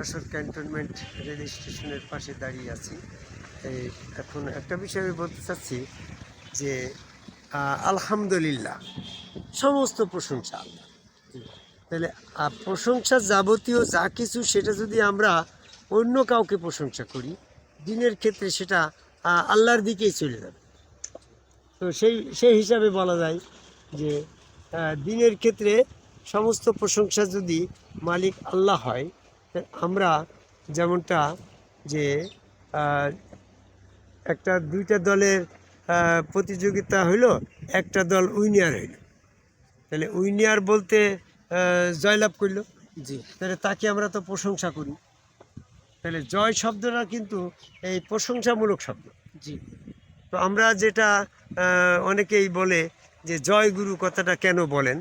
Jessore cantonment rail স্টেশনের পাশে দাঁড়িয়ে আছি। এখন একটা বিষয় বলতে চাচ্ছি যে আলহামদুলিল্লাহ, সমস্ত প্রশংসা আল্লাহ। তাহলে প্রশংসা যাবতীয় যা কিছু সেটা যদি আমরা অন্য কাউকে প্রশংসা করি, দিনের ক্ষেত্রে সেটা আল্লাহর দিকেই চলে যাবে। তো সেই সেই হিসাবে বলা যায় যে দিনের ক্ষেত্রে সমস্ত প্রশংসা যদি মালিক আল্লাহ হয় আমরা যেমনটা যে একটা দুইটা দলের প্রতিযোগিতা হইল একটা দল উইনিয়ার হইল। তাহলে উইনিয়ার বলতে জয়লাভ করল। জি। তাহলে তাকে আমরা তো প্রশংসা করি। তাহলে জয় শব্দটা কিন্তু এই প্রশংসামূলক শব্দ। জি। তো আমরা যেটা অনেকেই বলে যে জয় গুরু কথাটা কেন বলেন?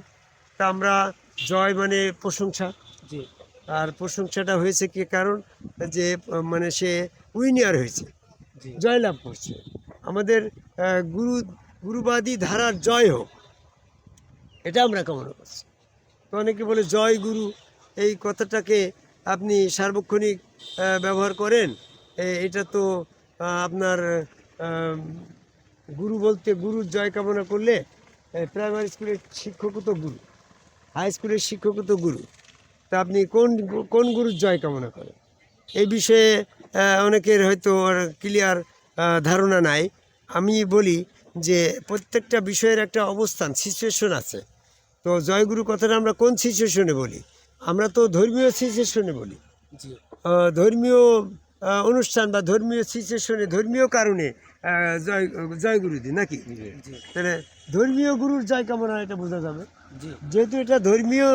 তা আমরা জয় মানে প্রশংসা। আর প্রশংসাটা হয়েছে কি কারণ যে মানে সে উইনিয়ার হয়েছে জয়লাভ করছে। আমাদের গুরু গুরুবাদী ধারার জয় হোক এটা আমরা কামনা করছি। তো অনেকে বলে জয় গুরু এই কথাটাকে আপনি সার্বক্ষণিক ব্যবহার করেন এটা তো আপনার গুরু বলতে গুরুর জয় কামনা করলে প্রাইমারি স্কুলের শিক্ষকও তো গুরু হাই স্কুলের শিক্ষকও তো গুরু। তা আপনি কোন কোন গুরুর জয় কামনা করেন? এই বিষয়ে অনেকের হয়তো ক্লিয়ার ধারণা নাই। আমি বলি যে প্রত্যেকটা বিষয়ের একটা অবস্থান সিচুয়েশন আছে। তো জয়গুরু কথাটা আমরা কোন সিচুয়েশনে বলি? আমরা তো ধর্মীয় সিচুয়েশনে বলি। ধর্মীয় অনুষ্ঠান বা ধর্মীয় সিচুয়েশনে ধর্মীয় কারণে জয় জয়গুরু দিই নাকি? তাহলে ধর্মীয় গুরুর জয় কামনা এটা বোঝা যাবে। যেহেতু এটা ধর্মীয়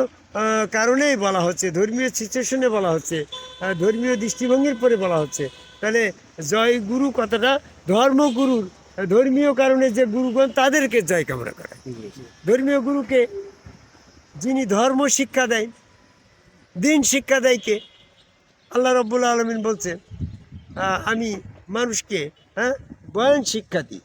কারণেই বলা হচ্ছে ধর্মীয় সিচুয়েশনে বলা হচ্ছে ধর্মীয় দৃষ্টিভঙ্গির পরে বলা হচ্ছে তাহলে জয় গুরু কথাটা ধর্মগুরুর ধর্মীয় কারণে যে গুরুগণ তাদেরকে জয় কামনা করে ধর্মীয় গুরুকে যিনি ধর্ম শিক্ষা দেয় দিন শিক্ষা দেয় কে আল্লাহ রব্বুল আলমিন বলছেন আমি মানুষকে হ্যাঁ বয়ান শিক্ষা দিই।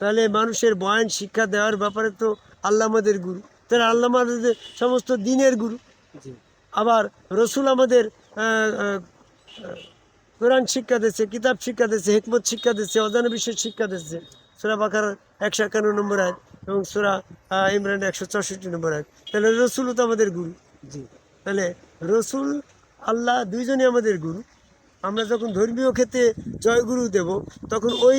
তাহলে মানুষের বয়ান শিক্ষা দেওয়ার ব্যাপারে তো আল্লাহ আমাদের গুরু। তাহলে আল্লাহ আমাদের সমস্ত দিনের গুরু। জি। আবার রসুল আমাদের কোরআন শিক্ষা দিচ্ছে কিতাব শিক্ষা দিচ্ছে হেকমত শিক্ষা দিচ্ছে অজানা বিষয়ের শিক্ষা দিচ্ছে সুরা বাকার একশো একান্ন নম্বর আয় এবং সুরা ইমরান একশো চৌষট্টি নম্বর আয় তাহলে রসুলও তো আমাদের গুরু। জি। তাহলে রসুল আল্লাহ দুইজনই আমাদের গুরু। আমরা যখন ধর্মীয় ক্ষেত্রে জয়গুরু দেব তখন ওই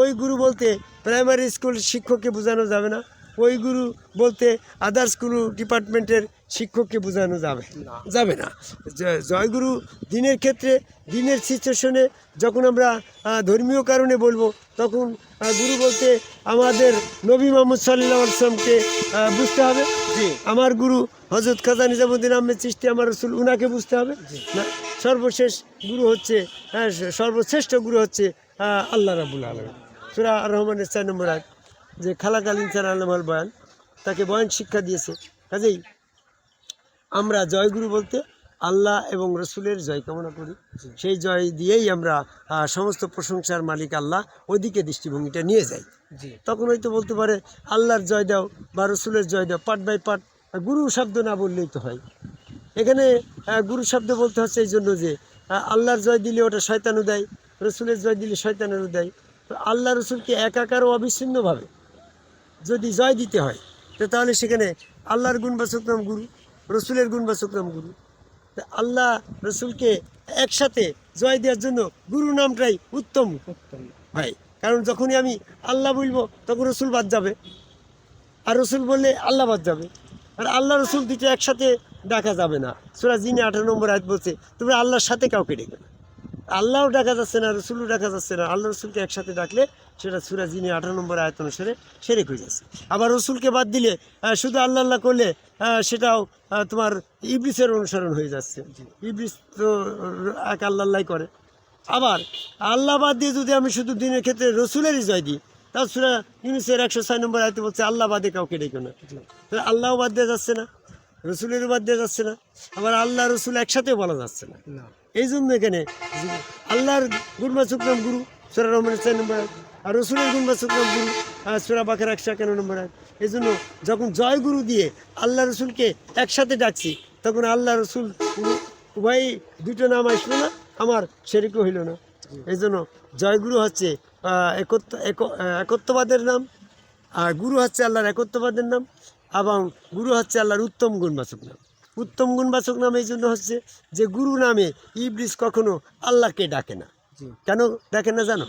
ওই গুরু বলতে প্রাইমারি স্কুল শিক্ষককে বোঝানো যাবে না। ওই গুরু বলতে আদার্স কোনো ডিপার্টমেন্টের শিক্ষককে বোঝানো যাবে না। যাবে না জয়গুরু দিনের ক্ষেত্রে দিনের সিচুয়েশনে যখন আমরা ধর্মীয় কারণে বলব তখন গুরু বলতে আমাদের নবী মোহাম্মদ সাল্লাহ আসলামকে বুঝতে হবে। জি। আমার গুরু হজরত খাজা নিজামুদ্দিন আহমেদ চিস্তি আমার রসুল উনাকে বুঝতে হবে। না সর্বশেষ গুরু হচ্ছে হ্যাঁ সর্বশ্রেষ্ঠ গুরু হচ্ছে আল্লাহ রাবুল আলম সুরা আর রহমানের চার নম্বর আয় যে খালাকাল ইনসান আল্লামাল বয়ান তাকে বয়ান শিক্ষা দিয়েছে। কাজেই আমরা জয়গুরু বলতে আল্লাহ এবং রসুলের জয় কামনা করি। সেই জয় দিয়েই আমরা সমস্ত প্রশংসার মালিক আল্লাহ ওদিকে দৃষ্টিভঙ্গিটা নিয়ে যাই। তখন হয়তো বলতে পারে আল্লাহর জয় দাও বা রসুলের জয় দাও পার্ট বাই পার্ট গুরু শব্দ না বললেই তো হয়। এখানে গুরু শব্দ বলতে হচ্ছে এই জন্য যে আল্লাহর জয় দিলে ওটা শয়তানও দেয়, রসুলের জয় দিলে শয়তানেরও দেয়। তো আল্লাহ রসুলকে একাকার ও অবিচ্ছিন্নভাবে যদি জয় দিতে হয়, তো তাহলে সেখানে আল্লাহর গুণবাচক নাম গুরু, রসুলের গুণবাচক নাম গুরু। তা আল্লাহ রসুলকে একসাথে জয় দেওয়ার জন্য গুরু নামটাই উত্তম উত্তম ভাই। কারণ যখনই আমি আল্লাহ বলব, তখন রসুল বাদ যাবে। আর রসুল বললে আল্লাহ বাদ যাবে। আর আল্লাহ রসুল দুটো একসাথে ডাকা যাবে না। সুরা জিনে আঠারো নম্বর আয়াত বলছে, তোমরা আল্লাহর সাথে কাউকে ডেকে না। আল্লাহও ডাকা যাচ্ছে না, রসুলও ডাকা যাচ্ছে না। আল্লাহ রসুলকে একসাথে ডাকলে সেটা সুরা জিনে আঠারো নম্বর আয়াত অনুসারে সেরে হয়ে যাচ্ছে। আবার রসুলকে বাদ দিলে শুধু আল্লাহ আল্লাহ করলে সেটাও তোমার ইবলিসের অনুসরণ হয়ে যাচ্ছে। ইবলিস তো এক আল্লাহ আল্লাহ করে। আবার আল্লাহ বাদ দিয়ে যদি আমি শুধু দিনের ক্ষেত্রে রসুলেরই জয় দিই সুরা ইউনিসের একশো ছয় নম্বর আয়তে বলছে আল্লাহ বাদে কাউকে ডেকে না। তাহলে আল্লাহও বাদ দেওয়া যাচ্ছে না রসুলেরও বাদ দেওয়া যাচ্ছে না আবার আল্লাহ রসুল একসাথে বলা যাচ্ছে না। এই জন্য এখানে আল্লাহর গুণবাচক নাম গুরু সুরা রহমানের চার নম্বর আর রসুলের গুণবাচক নাম গুরু আর সুরা বাকের একশো একান্ন নম্বর। এই জন্য যখন জয় গুরু দিয়ে আল্লাহ রসুলকে একসাথে ডাকছি তখন আল্লাহ রসুল উভয় দুটো নাম আসলো না আমার সেরকম হইল না। এই জন্য জয়গুরু হচ্ছে একত্ব এক- একত্ববাদের নাম আর গুরু হচ্ছে আল্লাহর একত্ববাদের নাম এবং গুরু হচ্ছে আল্লাহর উত্তম গুণবাচক নাম। উত্তম গুণবাচক নাম এই জন্য হচ্ছে যে গুরু নামে ইবলিস কখনো আল্লাহকে ডাকে না। কেন ডাকে না জানো?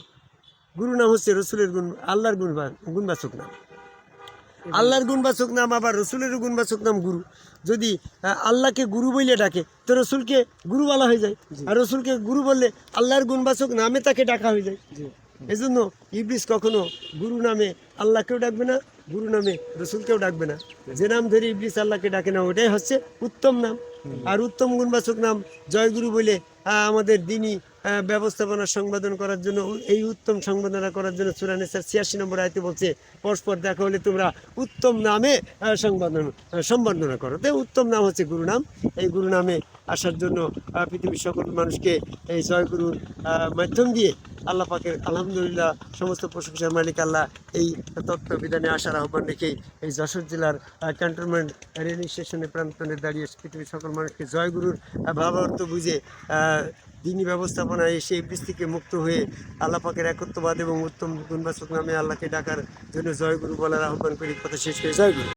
গুরু নাম হচ্ছে রসুলের গুণ আল্লাহর গুণবা- গুণবাচক নাম। আল্লাহর গুণবাচক নাম আবার রসুলেরও গুণবাচক নাম গুরু। যদি আল্লাহকে গুরু বলে ডাকে তো রসুলকে গুরু বলা হয়ে যায়। আর রসুলকে গুরু বললে আল্লাহর গুণবাচক নামে তাকে ডাকা হয়ে যায়। এজন্য ইবলিস কখনো গুরু নামে আল্লাহকেও ডাকবে না, গুরু নামে রসুলকেও ডাকবে না। যে নাম ধরে ইবলিস আল্লাহকে ডাকে না, ওটাই হচ্ছে উত্তম নাম। আর উত্তম গুণবাচক নাম জয়গুরু বলে আমাদের দিনই ব্যবস্থাপনা সংবাদন করার জন্য এই উত্তম সংবাদনা করার জন্য সুরানেসার ছিয়াশি নম্বর আয়তে বলছে, পরস্পর দেখা হলে তোমরা উত্তম নামে সংবাদন সম্বর্ধনা করো। তো উত্তম নাম হচ্ছে গুরু নাম। এই গুরু নামে আসার জন্য পৃথিবীর সকল মানুষকে এই জয়গুরুর মাধ্যম দিয়ে আল্লাহ পাকের আলহামদুলিল্লাহ সমস্ত প্রশংসার মালিক আল্লাহ এই তত্ত্ববিধানে আসার আহ্বান রেখেই এই যশোর জেলার ক্যান্টনমেন্ট রেল স্টেশনে প্রান্তনে দাঁড়িয়ে পৃথিবীর সকল মানুষকে জয়গুরুর ভাবার্থ বুঝে দিনী ব্যবস্থাপনায় এসে বৃষ্টিকে মুক্ত হয়ে আল্লাপাকের একত্রবাদ এবং উত্তম গুণবাচক নামে আল্লাহকে ডাকার জন্য জয়গুরু বলার আহ্বান করি কথা শেষ করে। জয়গুরু।